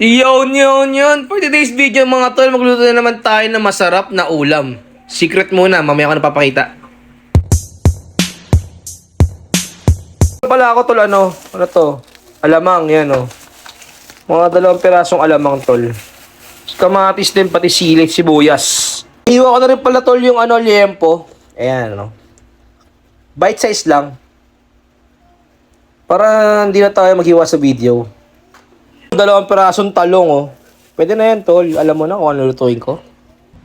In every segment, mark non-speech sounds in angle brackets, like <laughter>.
Yun, yun, yun. For today's video mga tol, magluto na naman tayo ng masarap na ulam. Secret muna, mamaya ko napapakita. Pala ako tol, ano? Ano to? Alamang, yan oh. Mga dalawang pirasong alamang tol. Kamatis din, pati silik, sibuyas. Iwa ko na rin pala tol yung ano, liempo. Ayan, ano. Bite size lang. Para hindi na tayo maghiwa sa video. Dalawang pirasong talong, oh. Pwede na yan, tol. Alam mo na kung ano lutuin ko.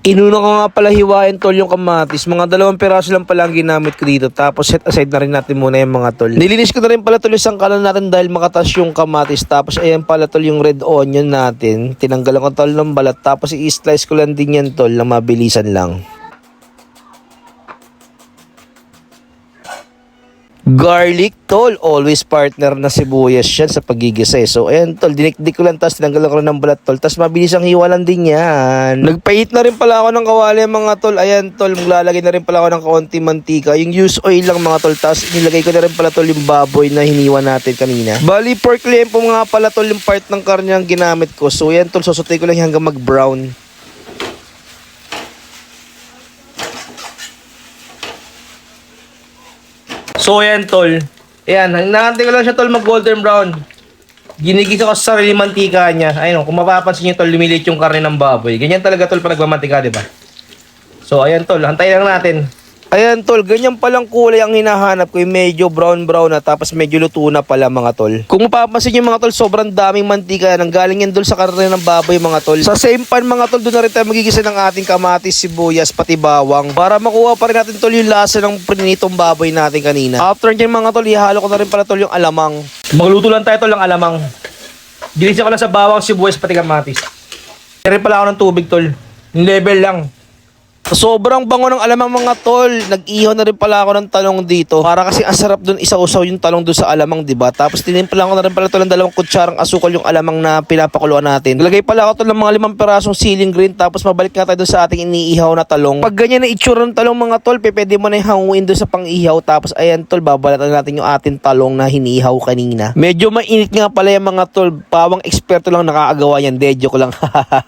Inuna ko nga pala hiwain, tol, yung kamatis. Mga dalawang piraso lang pala ang ginamit ko dito. Tapos set aside na rin natin muna yung mga tol. Nilinis ko na rin pala, tol, yung sangkalan natin dahil makatas yung kamatis. Tapos ayan pala, tol, yung red onion natin. Tinanggalan ko, tol, ng balat. Tapos i-slice ko lang din yan, tol, na mabilisan lang. Garlic, tol. Always partner na sibuyas yan sa pagigisa eh. So, ayan, tol. Dinikdik ko lang, tapos tinanggalan ko ng balat, tol. Tapos mabilis ang hiwalan din yan. Nagpahit na rin pala ako ng kawali, mga tol. Ayan, tol. Maglalagay na rin pala ako ng kaunti mantika. Yung use oil lang, mga tol. Tapos nilagay ko na rin pala, tol, yung baboy na hiniwa natin kanina. Bali, pork lempo mga pala, tol, yung part ng karne ang ginamit ko. So, ayan, tol. Sosotay ko lang hanggang mag-brown. So, ayan, tol. Ayan, nakantay ko lang siya, tol, mag-golden brown. Ginigisa ko sa sarili mantika niya. Ayun, kung mapapansin niyo, tol, lumilit yung karne ng baboy. Ganyan talaga, tol, pag nagmamantika, di ba? So, ayan, tol, hantayin lang natin. Ayan, tol, ganyan palang kulay ang hinahanap ko. Yung medyo brown-brown na, tapos medyo luto na pala, mga tol. Kung mapapansin niyo, mga tol, sobrang daming mantika. Nanggaling yan, tol, sa karne ng baboy, mga tol. Sa same pan, mga tol, doon na rin tayo magigisa ng ating kamatis, sibuyas, pati bawang. Para makuha pa rin natin, tol, yung lasa ng prinitong baboy natin kanina. After dyan, mga tol, ihalo ko na rin pala, tol, yung alamang. Magluto lang tayo, tol, ng alamang. Ginisa ko lang sa bawang, sibuyas, pati kamatis. Kaya pala ako ng tubig, tol. Level lang. Sobrang bango ng alamang mga tol. Nag-ihaw na rin pala ako ng talong dito. Para kasi ang sarap dun isa-usaw yung talong dun sa alamang, di ba? Tapos tinimpla ko na rin pala tol ng dalawang kutsarang asukal yung alamang na pinapakuluan natin. Nilagay pala ako tol ng mga limang pirasong ceiling green. Tapos mabalik nga tayo dun sa ating iniihaw na talong. Pag ganyan na itsura ng talong mga tol, pe, pwede mo na hanguin dun sa pang-ihaw. Tapos ayan tol, babalatan natin yung ating talong na hinihaw kanina. Medyo mainit nga pala yung mga tol. Pawang eksperto lang nakakagawa yan. Dedyo ko lang.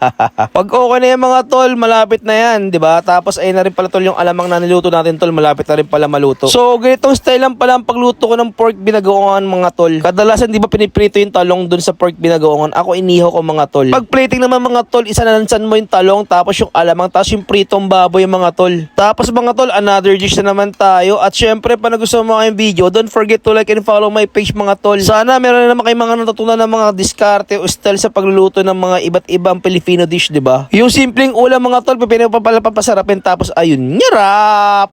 <laughs> Pag okay na yung mga tol, malapit na yan, di ba? Tapos ayun na rin pala tol yung alamang na niluto natin tol, malapit na rin pala maluto. So ganitong style lang pala ang pagluto ko ng pork binagoongan mga tol. Kadalasan di ba piniprito yung talong dun sa pork binagoongan? Ako inihaw ko mga tol. Pag plating naman mga tol, isa na nansan mo yung talong, tapos yung alamang, tapos yung pritong baboy mga tol. Tapos mga tol, another dish na naman tayo. At syempre, pa nagustuhan mo yung video, don't forget to like and follow my page mga tol. Sana meron na naman kayo mga natutunan ng mga diskarte o style sa pagluluto ng mga iba't ibang Filipino dish, di ba? Yung simpleng ulam mga tol, pipinapapalapapasarapin tapos ayun, nyarap!